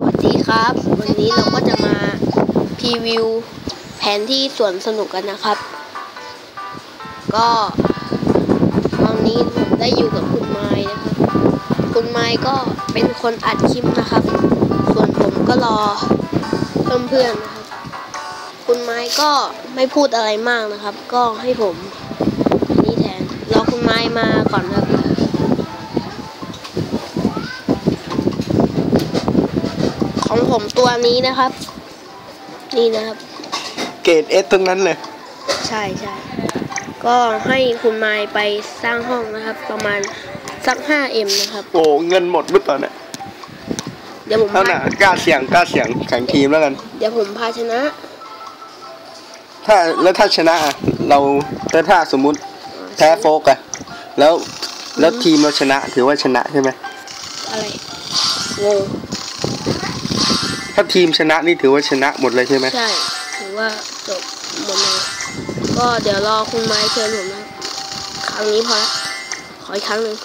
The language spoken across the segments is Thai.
สวัสดีครับ วันนี้เราก็จะมาพรีวิวแผนที่สวนสนุกกันนะครับ ก็วันนี้ผมได้อยู่กับคุณไม้นะครับ คุณไม้ก็เป็นคนอัดคลิปนะครับ ส่วนผมก็รอเพื่อนๆนะครับ คุณไม้ก็ไม่พูดอะไรมากนะครับ ก็ให้ผมนนี้แทนรอคุณไม้มาก่อนนะครับ ของผมตัวนี้นะครับ นี่นะครับ เกรดเอสทั้งนั้นเลย ใช่ใช่ก็ให้คุณไมายไปสร้างห้องนะครับ ประมาณสัก 5M นะครับ โอ้เงินหมดหรือเปล่าเนี่ยเดี๋ยวผมเท่าพาน่ะกล้าเสี่ยงกล้าเสี่ยงแข่งทีมแล้วกัน เดี๋ยวผมพาชนะ ถ้าแล้วถ้าชนะอะเราแล้วถ้าสมมุติแพ้โฟกอะแล้วแล้วทีมเราชนะถือว่าชนะใช่ไหมอะไรงง ถ้าทีมชนะนี่ถือว่าชนะหมดเลยใช่ไหมใช่ ถือว่าจบหมดเลย ก็เดี๋ยวรอคุณไม้เชิญผมนะครั้งนี้พอละขออีกครั้งหนึ่ง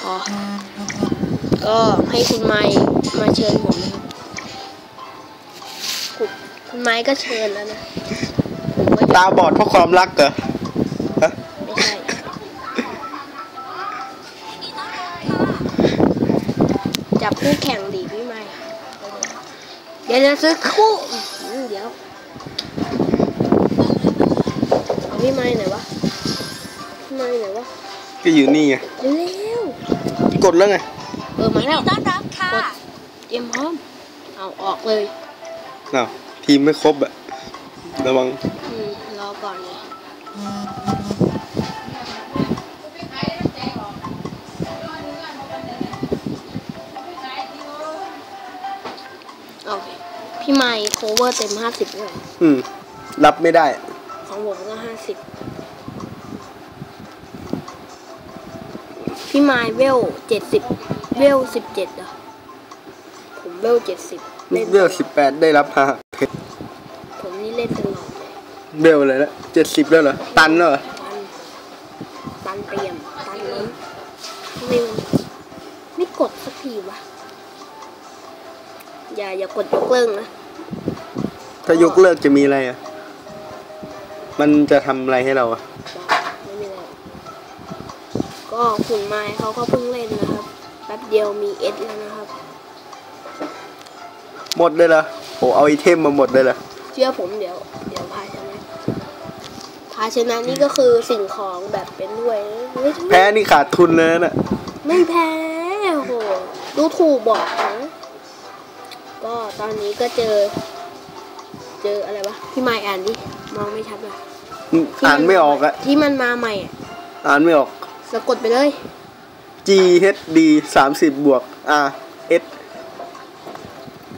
พอก็ให้คุณไม้มาเชิญผมนะครับคุณคุณไม้ก็เชิญแล้วนะผมก็ตาบอดเพราะความรักเหรอฮะไม่ใช่จับคู่แข่งดีพี่ไม้เดี๋ยวจะซื้อคู่อืมเดี๋ยวเอาพี่ไม้ไหนอยวะพี่ไม้ไหนอยวะก็อยู่นี่ไงเร็วกดแล้วไงๆเออมาแล้วต้อนรับค่ะกดเตรียมพร้อมเอาออกเลยอ้าวทีมไม่ครบอะระวังอืมรอก่อนเลย พี่ไมค์โคเวอร์เต็มห้าสิบเลยอืม รับไม่ได้ ของผมก็ห้าสิบพี่ไมค์เวลเจ็ดสิบเวลสิบเจ็ดอะผมเวลเจ็ดสิบเล่นเบลสิบแปดได้รับห้าเพชรผมนี่เล่นตลอดเลยเบลเลยละเจ็ดสิบแล้วเหรอ ตันแล้วเหรอ ตันตันเตรียมตันล้นไม่ไม่กดสักทีวะอย่าอย่ากดยกเลิกนะ ถ้ายกเลิกจะมีอะไรอะ มันจะทำอะไรให้เราอะ ไม่มีอะไร ก็คุณไม้เขาก็เพิ่งเล่นนะครับ แป๊บเดียวมีเอสแล้วนะครับ หมดเลยเหรอโอ้เอาไอเทมมาหมดเลยเหรอเชื่อผมเดี๋ยว เดี๋ยวพาชนะพาชนะนี่ก็คือสิ่งของแบบเป็นด้วยไม่แพ้นี่ขาดทุนเลยน่ะไม่แพ้โอ้โหดูถูกบอกนะก็ตอนนี้ก็เจอ เจออะไรวะพี่ไม้อ่านดิมองไม่ชัดเลยอ่านไม่ออกอะที่มันมาใหม่อะอ่านไม่ออก สะกดไปเลย G H D สามสิบบวก R S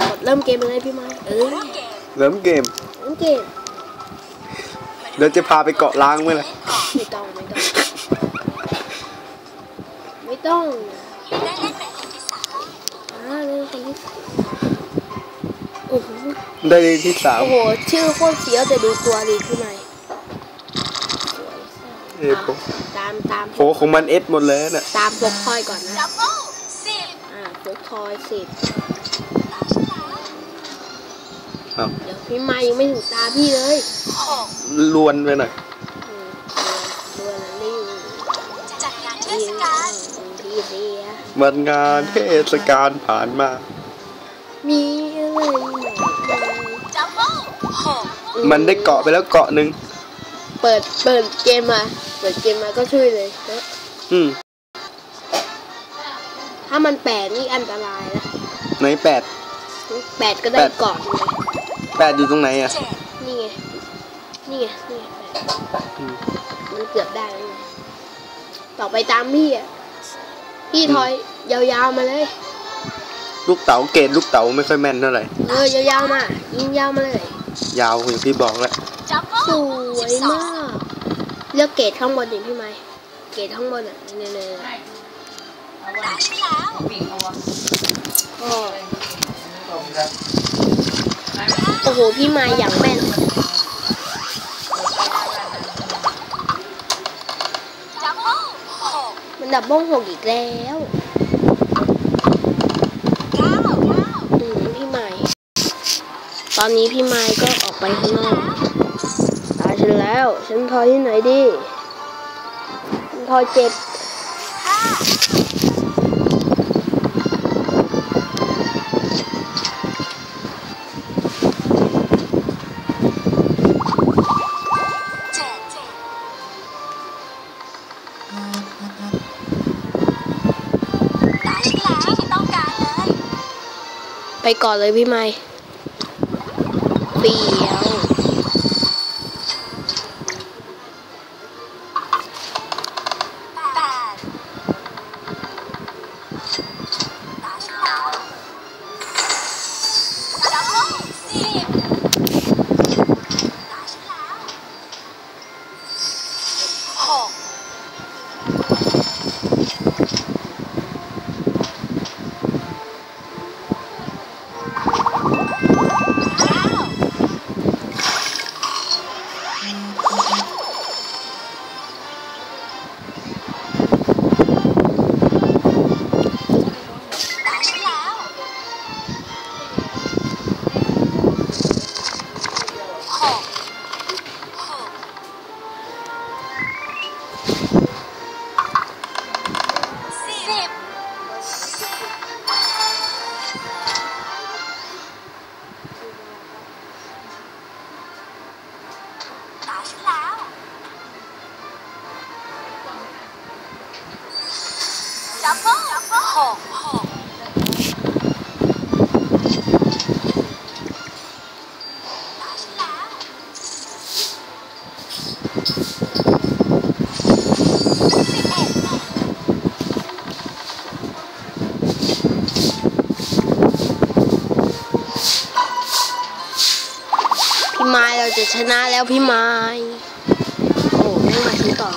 กดเริ่มเกมไปเลยพี่ไม้เออเริ่มเกมเริ่มเกมเดี๋ยวจะพาไปเกาะล้างไหมล่ะไม่ต้องไม่ต้อง ไม่ต้อง ได้เล่นเป็นคนที่สาม อ่าเรื่องคนที่โอ้โห ได้เลยที่สามโอ้โห ชื่อโคตรเสียวแต่ดูตัวดีขึ้นไหมสวยเอ้ยผมตามตามโหของมัน S หมดเลยน่ะตามพกทอยก่อนนะดับเบิ้ลสิบอ่าพกทอยสิบอ้าวเดี๋ยวพี่มายังไม่ถึงตาพี่เลยหกลวนไปหน่อยอืมดูอะไรนี่จัดงานเทนี่ศกาลพี่เสียวันงานเทศกาลผ่านมา มีอะไรใหม่ มันได้เกาะไปแล้วเกาะหนึ่งเปิดเปิดเกมมา เปิดเกมมาก็ช่วยเลยนะอืมถ้ามันแปดนี่อันตรายนะไหนแปด แปดก็ได้แปดก่อนไงแปดอยู่ตรงไหนอะเจ็ดนี่ไง นี่ไง นี่ไงแปดอืม มันเกือบได้แล้วไงต่อไปตามพี่อะ พี่ถอยยาวๆมาเลย ลูกเต๋าเกรดลูกเต๋าไม่ค่อยแม่นเท่าไหร่ เออยาวๆมา ยิงยาวมาเลย ยาวอย่างที่บอกแล้วดับเบิ้ลสวยมาก เลือกเกรดข้างบนดิพี่ไม้เกรดข้างบนอะเนี่ยๆได้แล้วๆก็โอ้โห พี่ไม้อย่างแม่นดับเบิ้ลหกมันดับเบ้งหกอีกแล้ว เก้าเก้า ตอนนี้พี่ไม้ก็ออกไปข้างนอกตายฉันแล้ว ฉันทอยที่ไหนดีฉันทอยเจ็ดห้าเจ็ดตายฉันแล้วที่ต้องการเลยไปก่อนเลยพี่ไม้ เพี่ไม้เราจะชนะแล้วพี่ไม้โอ้ไม่มาถึงต่อ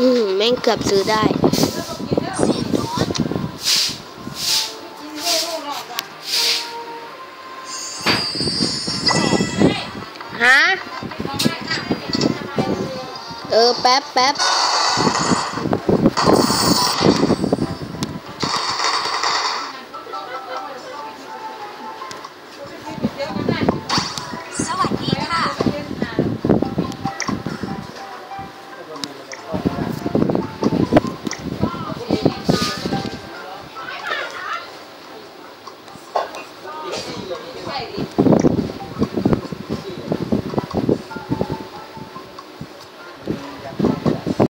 อืมแม่งเกือบซื้อได้ ฮะ เออ แป๊บแป๊บ